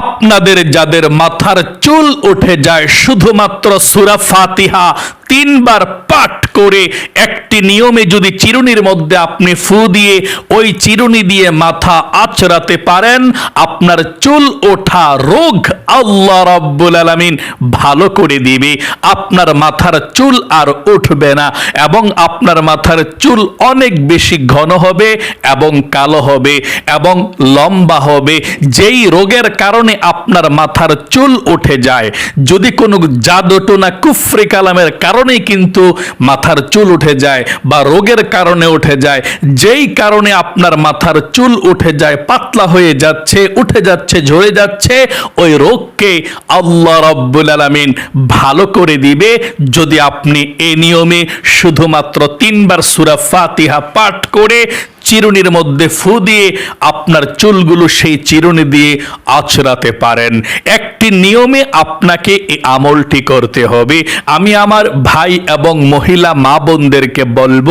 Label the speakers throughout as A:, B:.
A: আপনাদের যাদের মাথার চুল উঠে যায় শুধুমাত্র সুরা ফাতিহা তিনবার পাঠ করে একটি নিয়মে যদি চিরুনির মধ্যে আপনি ফু দিয়ে ওই চিরুনি দিয়ে মাথা আচড়াতে পারেন, আপনার চুল ওঠা রোগ আল্লাহ রাব্বুল আলামিন ভালো করে দিবে। আপনার মাথার চুল আর উঠবে না এবং আপনার মাথার চুল অনেক বেশি ঘন হবে এবং কালো হবে এবং লম্বা হবে। যেই রোগের কারণে আপনার মাথার চুল উঠে যায়, যদি কোনো জাদুটোনা কুফরি কালামের কারণেই কিন্তু মাথার চুল উঠে যায় বা রোগের কারণে উঠে যায়। যেই কারণে আপনার মাথার চুল উঠে যায়, পাতলা হয়ে যাচ্ছে, উঠে যাচ্ছে, ঝরে যাচ্ছে, ওই রোগকে আল্লাহ রব্বুল আলমিন ভালো করে দিবে। যদি আপনি এ নিয়মে শুধুমাত্র তিনবার সুরা ফাতিহা পাঠ করে চিরুনির মধ্যে ফু দিয়ে আপনার চুলগুলো সেই চিরুনি দিয়ে আছড়াতে পারেন। একটি নিয়মে আপনাকে এই আমলটি করতে হবে। আমি আমার ভাই এবং মহিলা মা বোনদেরকে বলব,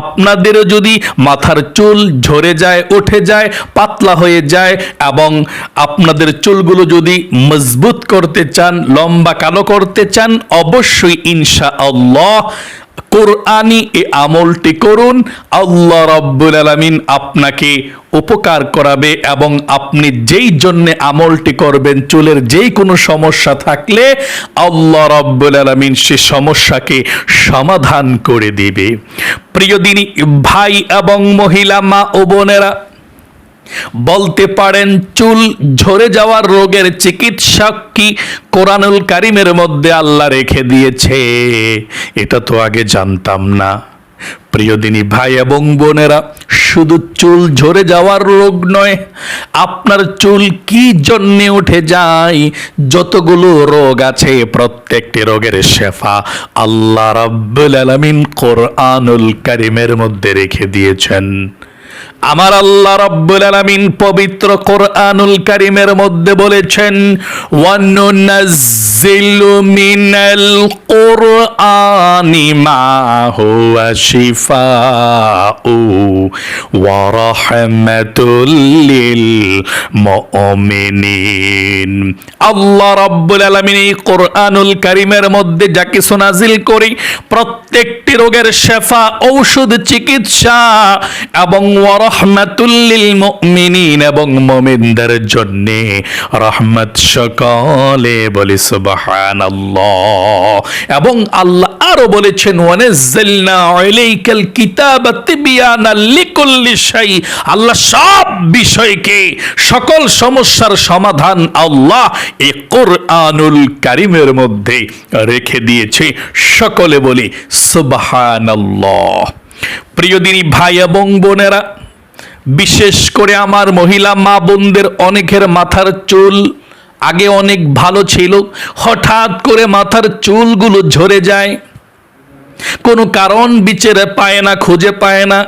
A: আপনাদেরও যদি মাথার চুল ঝরে যায়, উঠে যায়, পাতলা হয়ে যায় এবং আপনাদের চুলগুলো যদি মজবুত করতে চান, লম্বা কালো করতে চান, অবশ্যই ইনশা আল্লাহ কোরআনি এ আমলটি করুন। আল্লাহ রব্বুল আলমিন আপনাকে উপকার করাবে এবং আপনি যেই জন্যে আমলটি করবেন, চুলের যেই কোনো সমস্যা থাকলে আল্লাহ রব্বুল আলমিন সে সমস্যাকে সমাধান করে দেবে। প্রিয় দিনী, ভাই এবং মহিলা, মা ও বোনেরা বলতে পারেন চুল ঝরে যাওয়ার রোগের চিকিৎসক কি কোরআনুল কারিমের মধ্যে আল্লাহ রেখে দিয়েছে? এটা তো আগে জানতাম না। প্রিয়দিনী ভাই এবং বোনেরা, শুধু চুল ঝরে যাওয়ার রোগ নয়, আপনার চুল কি জন্যে উঠে যায়? যতগুলো রোগ আছে, প্রত্যেকটি রোগের শেফা আল্লাহ রাব্বুল আলামিন কোরআনুল কারিমের মধ্যে রেখে দিয়েছেন। আমার আল্লাহ রাব্বুল আলামিন পবিত্র কোরআনুল কারীমের মধ্যে বলেছেন ওয়ানুনাজ্জিলু কোরআনি মা হুয়া শিফাউ ওয়া রাহমাতুল লিল মুমিনিন আল্লাহ রাব্বুল আলামিন এই কোরআনুল কারীমের মধ্যে যা কিছু নাজিল করি, প্রত্যেকটি রোগের শেফা, ঔষধ, চিকিৎসা এবং ওয়ারহমাতুল্লিল মুমিনিন এবং মুমিনদের জন্য রহমত সকলে বলি এবং আল্লাহ আরও বলেছেন আল্লাহ সব বিষয়কে, সকল সমস্যার সমাধান আল্লাহ এই কোরআনুল কারিমের মধ্যে রেখে দিয়েছে। সকলে বলি, সুবহানাল্লাহ প্রিয় দিনী ভাই এবং বোনেরা, বিশেষ করে আমার মহিলা মা বোনদের অনেকের মাথার চুল আগে অনেক ভালো ছিল। হঠাৎ করে মাথার চুলগুলো ঝরে যায়। কোনো কারণ বিচারে পায় না, খুঁজে পায় না।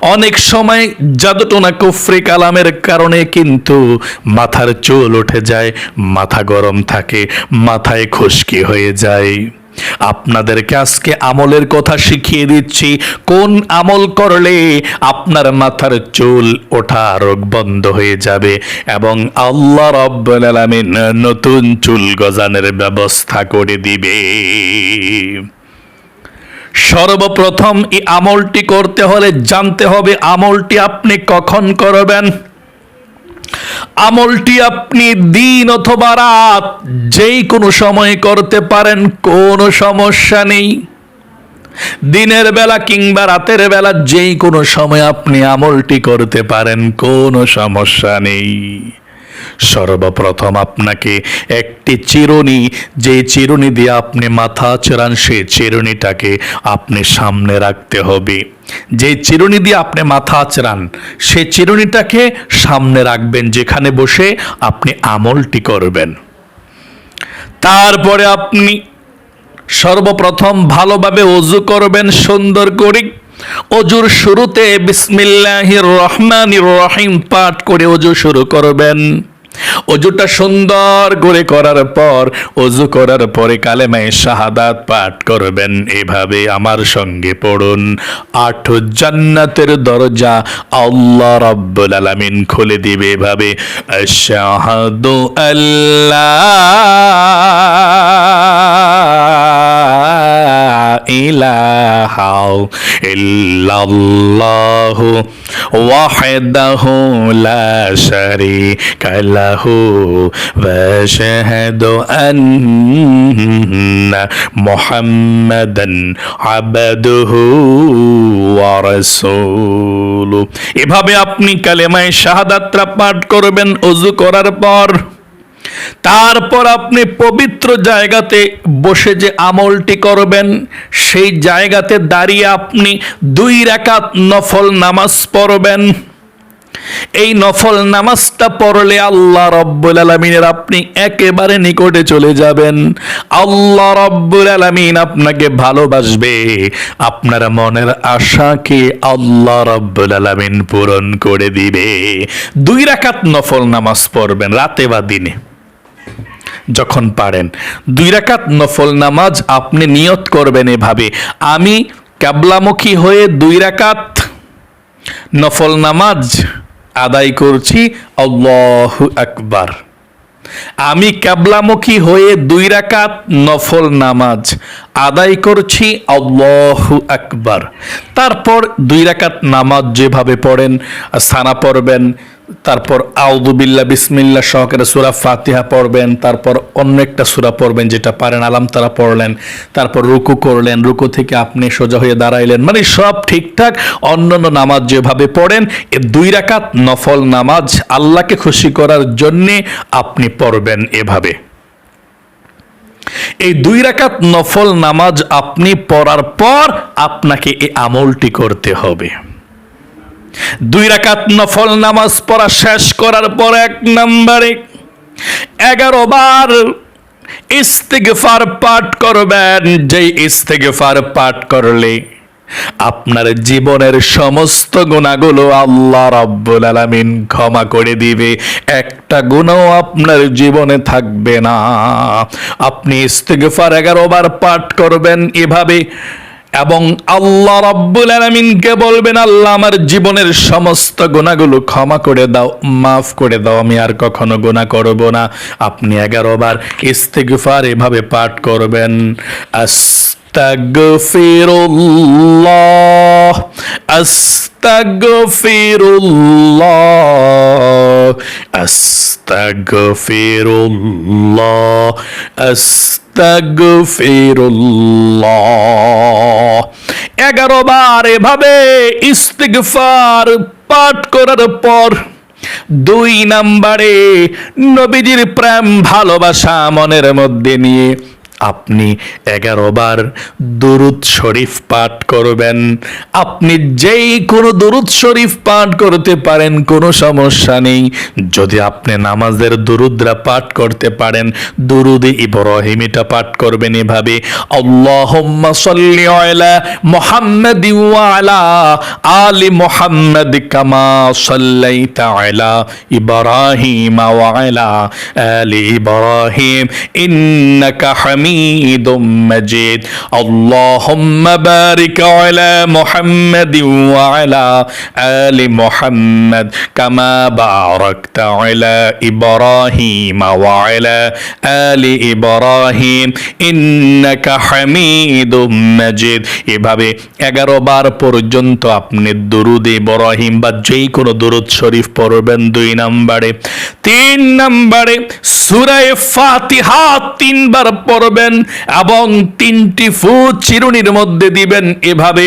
A: অনেক সময় জাদুটোনা কুফরি কালামের কারণে কিন্তু মাথার চুল উঠে যায়, মাথা গরম থাকে, মাথায় খুশকি হয়ে যায়। আপনাদেরকে আজকে আমলের কথা শিখিয়ে দিচ্ছি। কোন আমল করলে আপনার মাথার চুল ওঠা রোগ বন্ধ হয়ে যাবে এবং আল্লাহ রব্বুল নতুন চুল গজানের ব্যবস্থা করে দিবে। সর্বপ্রথম এই আমলটি করতে হলে জানতে হবে আমলটি আপনি কখন করবেন। আমলটি আপনি দিন অথবা রাত, যেই কোনো সময়ে করতে পারেন, কোনো সমস্যা নেই। দিনের বেলা কিংবা রাতের বেলা যেই কোনো সময় আপনি আমলটি করতে পারেন, কোনো সমস্যা নেই। সর্বপ্রথম আপনাকে একটি চিরুনি, যে চিরুনি দিয়ে আপনি মাথা চড়ান সেই চিরুনিটাকে আপনি সামনে রাখতে হবে। যে চিরুনি দিয়ে আপনি মাথা আচড়ান সে চিরুনিটাকে সামনে রাখবেন, যেখানে বসে আপনি আমলটি করবেন। তারপরে আপনি সর্বপ্রথম ভালোভাবে অজু করবেন, সুন্দর করে অজুর শুরুতে বিসমিল্লাহির রহমানির রহিম পাঠ করে অজু শুরু করবেন। অজুটা সুন্দর করে করার পর, অজু করার পরে কালেমায় শাহাদাত পাঠ করবেন। এভাবে আমার সঙ্গে পড়ুন। আট জান্নাতের দরজা আল্লাহ রাব্বুল আলামিন খুলে দিবে এভাবে। আশহাদু আল্লাহ ইলাহা ইল্লাল্লাহু ওয়াহদাহু লা শারীকা লাহু ওয়া আশহাদু আন্না মুহাম্মাদান আবদুহু ওয়া রাসূলুহু। এভাবে আপনি কালেমায়ে শাহাদাতটা পাঠ করবেন ওযু করার পর তারপর আপনি পবিত্র জায়গাতে বসে যে আমলটি করবেন, সেই জায়গাতে দাঁড়িয়ে আপনি দুই রাকাত নফল নামাজ পড়বেন। এই নফল নামাজটা পড়লে আল্লাহ রব্বুল আলমিনের আপনি একেবারে নিকটে চলে যাবেন। আল্লাহ রব্বুল আলমিন আপনাকে ভালোবাসবে। আপনার মনের আশাকে আল্লাহ রব্বুল আলমিন পূরণ করে দিবে। দুই রাকাত নফল নামাজ পড়বেন রাতে বা দিনে। যখন পারেন। দুই রাকাত নফল নামাজ আপনি নিয়ত করবেন এভাবে। আমি ক্যাবলামুখী হয়ে দুই রাকাত নফল নামাজ আদায় করছি, আল্লাহু আকবার। আমি ক্যাবলামুখী হয়ে দুই রাকাত নফল নামাজ আদায় করছি, আল্লাহু আকবার। তারপর দুই রাকাত নামাজ যেভাবে পড়েন, সানা পড়বেন তারপর আউদুবিল্লা বিসমিল্লা সহকারে সুরা ফাতিহা পড়বেন, তারপর অন্য একটা সুরা পড়বেন যেটা পারেন, আলাম তারা পড়লেন, তারপর রুকু করলেন, রুকু থেকে আপনি সোজা হয়ে দাঁড়াইলেন। মানে সব ঠিকঠাক, অন্যান্য নামাজ যেভাবে পড়েন, এ দুই রাকাত নফল নামাজ আল্লাহকে খুশি করার জন্যে আপনি পড়বেন এভাবে। এই দুই রাকাত নফল নামাজ আপনি পড়ার পর আপনাকে এই আমলটি করতে হবে। দুই রাকাত নফল নামাজ পড়া শেষ করার পর এক নম্বরে এগারো বার ইস্তেগফার পাঠ করবেন। যেই ইস্তেগফার পাঠ করলে আপনার জীবনের সমস্ত গুণাগুলো আল্লাহ রাব্বুল আলামিন ক্ষমা করে দিবে। একটা গুণও আপনার জীবনে থাকবে না। আপনি ইস্তেগফার এগারো বার পাঠ করবেন এভাবে এবং আল্লাহ রাব্বুল আলামিনকে বলবেন, আল্লাহ আমার জীবনের সমস্ত গোনাগুলো ক্ষমা করে দাও, মাফ করে দাও, আমি আর কখনো গোনা করব না। আপনি এগারো বার ইস্তেগফার এভাবে পাঠ করবেন। আস্তাগফিরুল্লাহ আস্তাগফিরুল্লাহ আস্তাগফিরুল্লাহ আস্তাগফিরুল্লাহ এগারো বার এভাবে ইস্তিগফার পাঠ করার পর দুই নাম্বারে নবীজির প্রেম ভালোবাসা মনের মধ্যে নিয়ে আপনি এগারো বার দুরুদ শরীফ পাঠ করবেন। আপনি যেই কোনো দুরুদ শরীফ পাঠ করতে পারেন, কোনো সমস্যা নেই। যদি আপনি নামাজের দুরুদরা পাঠ করতে পারেন, দুরুদে ইব্রাহিম এটা পাঠ করবেন এভাবে। আল্লাহুম্মা সাল্লি আলা মুহাম্মাদ আলা মুহাম্মাদ কামা সাল্লাইতা আলা ইব্রাহিম ওয়া আলা আলি ইব্রাহিম। ইন্নাকা হামিদুম মাজিদ। আল্লাহুম্মা বারিক আলা মুহাম্মাদ ওয়া আলা আলি মুহাম্মাদ কামা বারাকতা আলা ইব্রাহিম ওয়া আলা আলি ইব্রাহিম। ইন্নাকা হামিদুম এভাবে এগারো বার পর্যন্ত আপনি দুরুদ ইব্রাহিম বা যেই কোনো দুরুদ শরীফ পড়বেন দুই নম্বরে। তিন নম্বরে সুরায় ফাতিহা তিনবার পড়বেন। এবং তিনটি ফুট চিরুনির মধ্যে দিবেন এভাবে।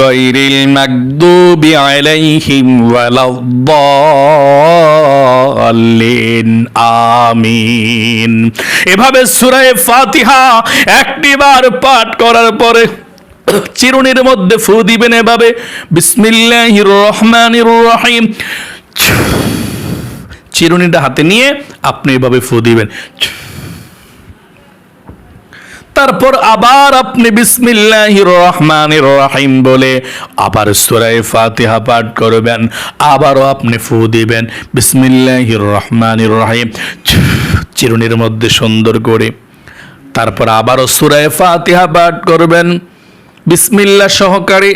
A: গায়রিল মাগদুবি আলাইহিম ওয়ালাদ-দাল্লিন আমিন এভাবে সূরা ফাতিহা একটিবার পাঠ করার পরে চিরুনির মধ্যে ফু দিবেন এভাবে। বিসমিল্লাহির রহমানির রহিম। চিরুনিটা হাতে নিয়ে আপনি এভাবে ফু দিবেন। তারপর আবার আপনি বিসমিল্লাহির রহমানির রহিম বলে আবার সূরা ফাতিহা পাঠ করবেন, আবারও আপনি ফু দিবেন, বিসমিল্লাহির রহমানির রহিম। চিরুনির মধ্যে সুন্দর করে। তারপর আবারও সূরা ফাতিহা পাঠ করবেন বিসমিল্লা সহকারে।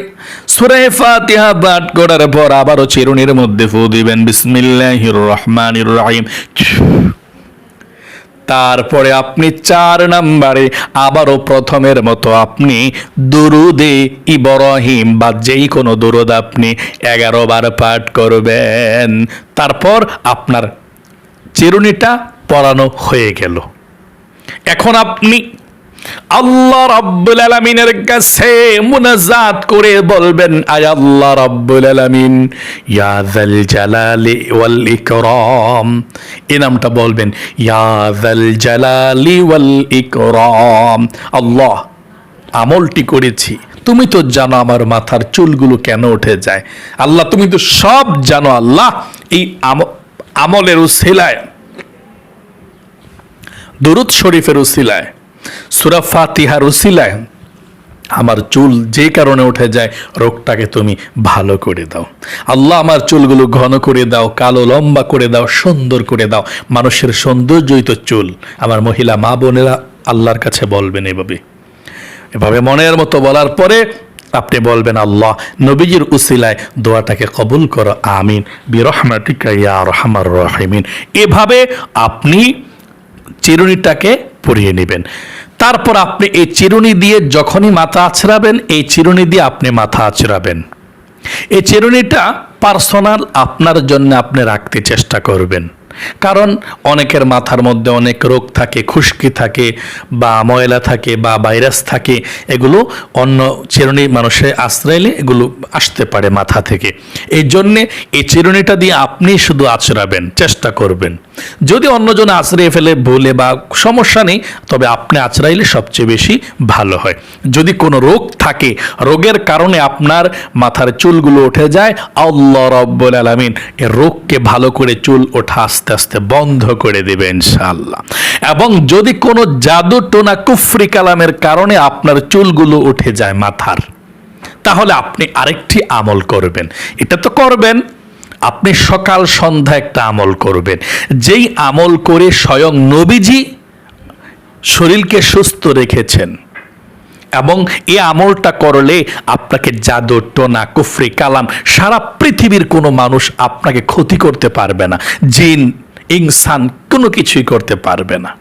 A: সূরা ফাতিহা পাঠ করার পর আবারও চিরুনির মধ্যে ফু দিবেন, বিসমিল্লাহির রহমানির রহিম। তারপরে আপনি চার নাম্বারে, আবারও প্রথমের মতো আপনি দুরুদে ইবরহিম বা যেই কোনো দুরুদ আপনি এগারো বার পাঠ করবেন। তারপর আপনার চিরুনিটা পরানো হয়ে গেল। এখন আপনি আল্লাহ রাব্বুল আলামিনের কাছে মুনাজাত করে বলবেন, আয় আল্লাহ রাব্বুল আলামিন, ইয়া যাল জালালি ওয়াল ইকরাম। এই নামটা বলবেন, ইয়া যাল জালালি ওয়াল ইকরাম। আল্লাহ, আমলটি করেছি। তুমি তো জানো আমার মাথার চুলগুলো কেন উঠে যায়। আল্লাহ, তুমি তো সব জানো আল্লাহ, এই আম- আমলের উসিলায়, দুরুদ শরীফের উসিলায়। সুরা ফাতিহার উসিলায় আমার চুল যে কারণে উঠে যায়, রোগটাকে তুমি ভালো করে দাও। আল্লাহ আমার চুলগুলো ঘন করে দাও, কালো লম্বা করে দাও, সুন্দর করে দাও। মানুষের সৌন্দর্যই তো চুল। আমার মহিলা মা বোনেরা আল্লাহর কাছে বলবেন এভাবে। এভাবে মনের মতো বলার পরে আপনি বলবেন, আল্লাহ, নবীজির উসিলায় দোয়াটাকে কবুল করো, আমিন। বিরহমাটিকা ইয়া রহমার রহিমিন। এভাবে আপনি চিরুনিটাকে পরিয়ে নেবেন। তারপর আপনি এই চিরুনি দিয়ে যখনই মাথা আছড়াবেন, এই চিরুনি দিয়ে আপনি মাথা আছড়াবেন। এই চিরুনিটা পার্সোনাল, আপনার জন্য আপনি রাখতে চেষ্টা করবেন। কারণ অনেকের মাথার মধ্যে অনেক রোগ থাকে, খুশকি থাকে বা ময়লা থাকে বা ভাইরাস থাকে, এগুলো অন্য চিরুনি মানুষের আশ্রয়লে এগুলো আসতে পারে মাথা থেকে। এই জন্যে এই চিরুনিটা দিয়ে আপনি শুধু আছড়াবেন চেষ্টা করবেন। যদি অন্যজন আছড়িয়ে ফেলে, ভুলে বা সমস্যা নেই, তবে আপনি আছড়াইলে সবচেয়ে বেশি ভালো হয়। যদি কোনো রোগ থাকে, রোগের কারণে আপনার মাথার চুলগুলো উঠে যায়, আল্লাহ রব্বুল আলমিন এ রোগকে ভালো করে চুল ওঠা আস্তে আস্তে আস্তে বন্ধ করে দেবে ইনশাআল্লাহ। এবং যদি কোনো জাদু টোনা কুফরি কালামের কারণে আপনার চুলগুলো উঠে যায় মাথার, তাহলে আপনি আরেকটি আমল করবেন। এটা তো করবেন। আপনি সকাল সন্ধ্যা একটা আমল করবেন। যেই আমল করে স্বয়ং নবীজি শরীরকে সুস্থ রেখেছেন। এবং এ আমলটা করলে আপনাকে জাদু টোনা, কুফরি, কালাম সারা পৃথিবীর কোনো মানুষ আপনাকে ক্ষতি করতে পারবে না। জিন, ইনসান কোনো কিছুই করতে পারবে না।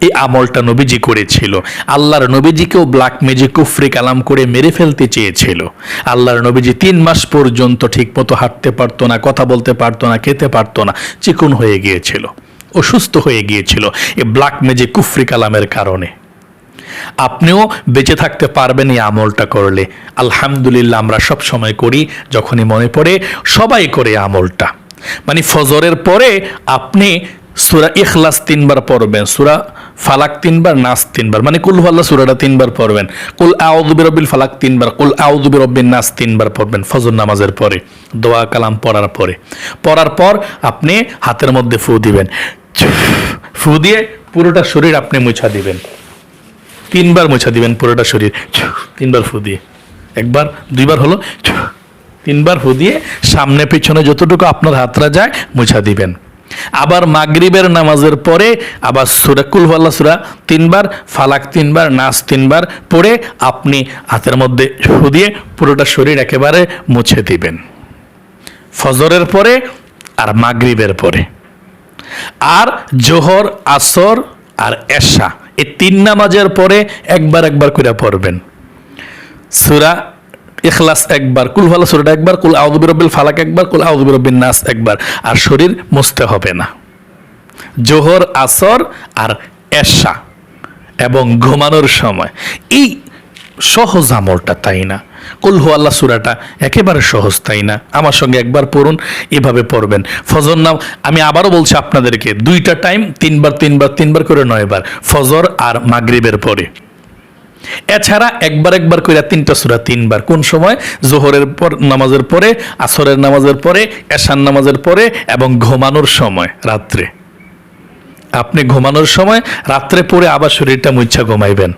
A: এই আমলটা নবীজি করেছিল। আল্লাহর নবীজিকেও ব্ল্যাক ম্যাজিক, কুফরি, কালাম করে মেরে ফেলতে চেয়েছিল। আল্লাহর নবীজি তিন মাস পর্যন্ত ঠিকমতো হাঁটতে পারতো না, কথা বলতে পারতো না, খেতে পারতো না, চিকুন হয়ে গিয়েছিল, অসুস্থ হয়ে গিয়েছিল। এই ব্ল্যাক ম্যাজিক, কুফরি, কালামের কারণে। আপনিও বেঁচে থাকতে পারবেন এই আমলটা করলে। আলহামদুলিল্লাহ আমরা সব সময় করি, যখনই মনে পড়ে, সবাই করে আমলটা। মানে ফজরের পরে আপনি সুরা ইখলাস তিনবার পড়বেন, সুরা ফালাক তিনবার, নাস তিনবার। মানে কুল আল্লাহ সুরাটা তিনবার পড়বেন। কুল আউদুবি ফালাক তিনবার, কুল আউদুবি নাস তিনবার পড়বেন ফজর নামাজের পরে, দোয়া কালাম পড়ার পরে। পড়ার পর আপনি হাতের মধ্যে ফু দিবেন। ফু দিয়ে পুরোটা শরীর আপনি মুছা দিবেন। তিনবার মোছা দিবেন পুরোটা শরীর। তিনবার ফু দিয়ে। একবার, দুইবার হলো তিনবার ফু দিয়ে সামনে পিছনে যতটুকু আপনার হাতরা যায় মোছা দিবেন। আবার মাগরিবের নামাজের পরে আবার সুরা কুলওয়াল্লা সুরা তিনবার, ফালাক তিনবার নাচ তিনবার পরে আপনি হাতের মধ্যে দিয়ে পুরোটা শরীর একেবারে মুছে দিবেন। ফজরের পরে আর মাগরিবের পরে। আর জোহর, আসর আর এশা এই তিন নামাজের পরে একবার একবার করে পড়বেন। সুরা এখলাস একবার, কুল ভালো সুরাটা একবার, কুল আউদুবিরব্বিল ফালাক একবার, কুল আউদুবিরব্বিন নাস একবার, আর শরীর মুছতে হবে না। জোহর, আসর আর এশা এবং ঘুমানোর সময়। এই সহজ আমলটা তাই না? কুলহু আল্লাহ সুরাটা একেবারে সহজ তাই না? আমার সঙ্গে একবার পড়ুন, এভাবে পড়বেন। ফজর নাম আমি আবারও বলছি আপনাদেরকে, দুইটা টাইম তিনবার তিনবার তিনবার করে নয়বার, ফজর আর মাগরিবের পরে। এছাড়া একবার একবার করে তিনটা সুরা তিনবার। কোন সময়? জোহরের পর নামাজের পরে, আসরের নামাজের পরে এশান নামাজের পরে এবং ঘুমানোর সময়, রাত্রে। আপনি ঘুমানোর সময় রাত্রে পরে আবার শরীরটা মুচ্ছা ঘুমাইবেন।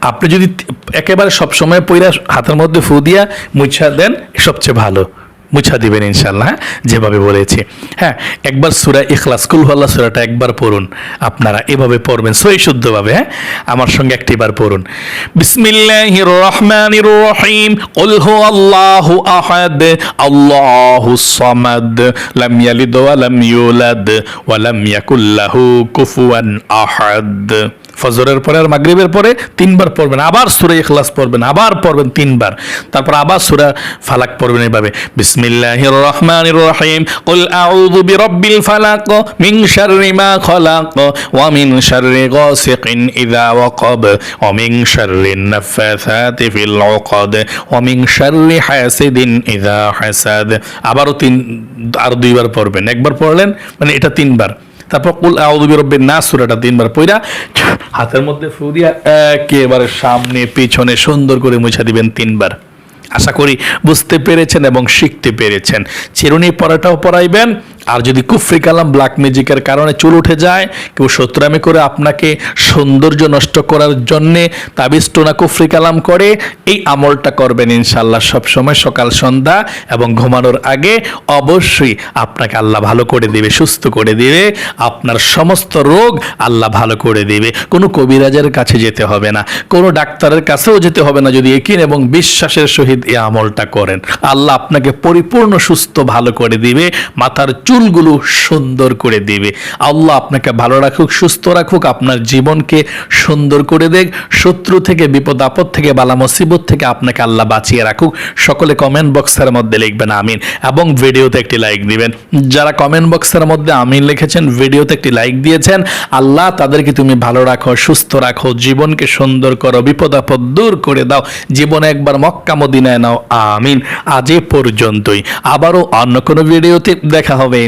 A: আপনি যদি একেবারে সব সময় পইরা হাতের মধ্যে ফু দিয়া মুছা দেন, সবচেয়ে ভালো। মুছা দিবেন ইনশাল্লাহ হ্যাঁ? যেভাবে বলেছি। হ্যাঁ একবার সুরা ইখলাস কুলহল্লা সুরাটা একবার পড়ুন। আপনারা এভাবে পড়বেন সই শুদ্ধভাবে হ্যাঁ? আমার সঙ্গে একটিবার পড়ুন। বিসমিল্লাহির রহমানির রহিম, কুল হুয়াল্লাহু আহাদ আল্লাহুস সামাদ, লাম ইয়ালিদ ওয়া লাম কুফুয়ান আহাদ। ফজরের পরে আর মাগরিবের পরে তিনবার পড়বেন, আবার সুরা ইখলাস পড়বেন, আবার পড়বেন তিনবার। তারপর আবার সুরা ফালাক পড়বেন এইভাবে বিসমিল্লাহির রহমানির রহিম, কুল আউযু বিরাব্বিল ফালাক, মিন শাররি মা খালাক, ওয়া মিন শাররি গাসিকিন ইযা ওয়াকাব, ওয়া মিন শাররি নাফাসাতি ফিল উকাদ, ওয়া মিন শাররি হাসিদিন ইযা হাসাদ। আবারও তিন, আর দুইবার পড়বেন। একবার পড়লেন মানে এটা তিনবার। তারপর কুল আউযু না সূরাটা তিনবার পইরা হাতের মধ্যে ফু দিয়া একেবারে সামনে, পিছনে সুন্দর করে মুছা দিবেন তিনবার। আশা করি বুঝতে পেরেছেন এবং শিখতে পেরেছেন। চিরুনি পড়াটাও পড়াইবেন আর যদি কুফরি কালাম ব্ল্যাক ম্যাজিকের কারণে চুল উঠে যায়, কেউ সত্রামি করে আপনাকে সৌন্দর্য নষ্ট করার জন্যে তাবিজ টোনা কুফরি কালাম করে, এই আমলটা করবেন ইনশাল্লাহ সবসময় সকাল, সন্ধ্যা এবং ঘুমানোর আগে। অবশ্যই আপনাকে আল্লাহ ভালো করে দেবে, সুস্থ করে দেবে, আপনার সমস্ত রোগ আল্লাহ ভালো করে দেবে। কোনো কবিরাজের কাছে যেতে হবে না, কোনো ডাক্তারের কাছেও যেতে হবে না যদি একিন এবং বিশ্বাসের সহিত এই আমলটা করেন। আল্লাহ আপনাকে পরিপূর্ণ, সুস্থ, ভালো করে দিবে, মাথার চুলগুলো সুন্দর করে দেবে। আল্লাহ আপনাকে ভালো রাখুক, সুস্থ রাখুক, আপনার জীবনকে সুন্দর করে দেখ। শত্রু থেকে, বিপদ, আপদ থেকে, বালা মুসিবত থেকে আপনাকে আল্লাহ বাঁচিয়ে রাখুক। সকলে কমেন্ট বক্সের মধ্যে লিখবেন, আমিন। এবং ভিডিওতে একটি লাইক দিবেন। যারা কমেন্ট বক্সের মধ্যে আমিন লিখেছেন, ভিডিওতে একটি লাইক দিয়েছেন, আল্লাহ তাদেরকে তুমি ভালো রাখো, সুস্থ রাখো, জীবনকে সুন্দর করো, বিপদ, আপদ দূর করে দাও। জীবনে একবার মক্কা, মদিনায় নাও, আমিন। আজ এ পর্যন্তই। আবারও অন্য কোনো ভিডিওতে দেখা হবে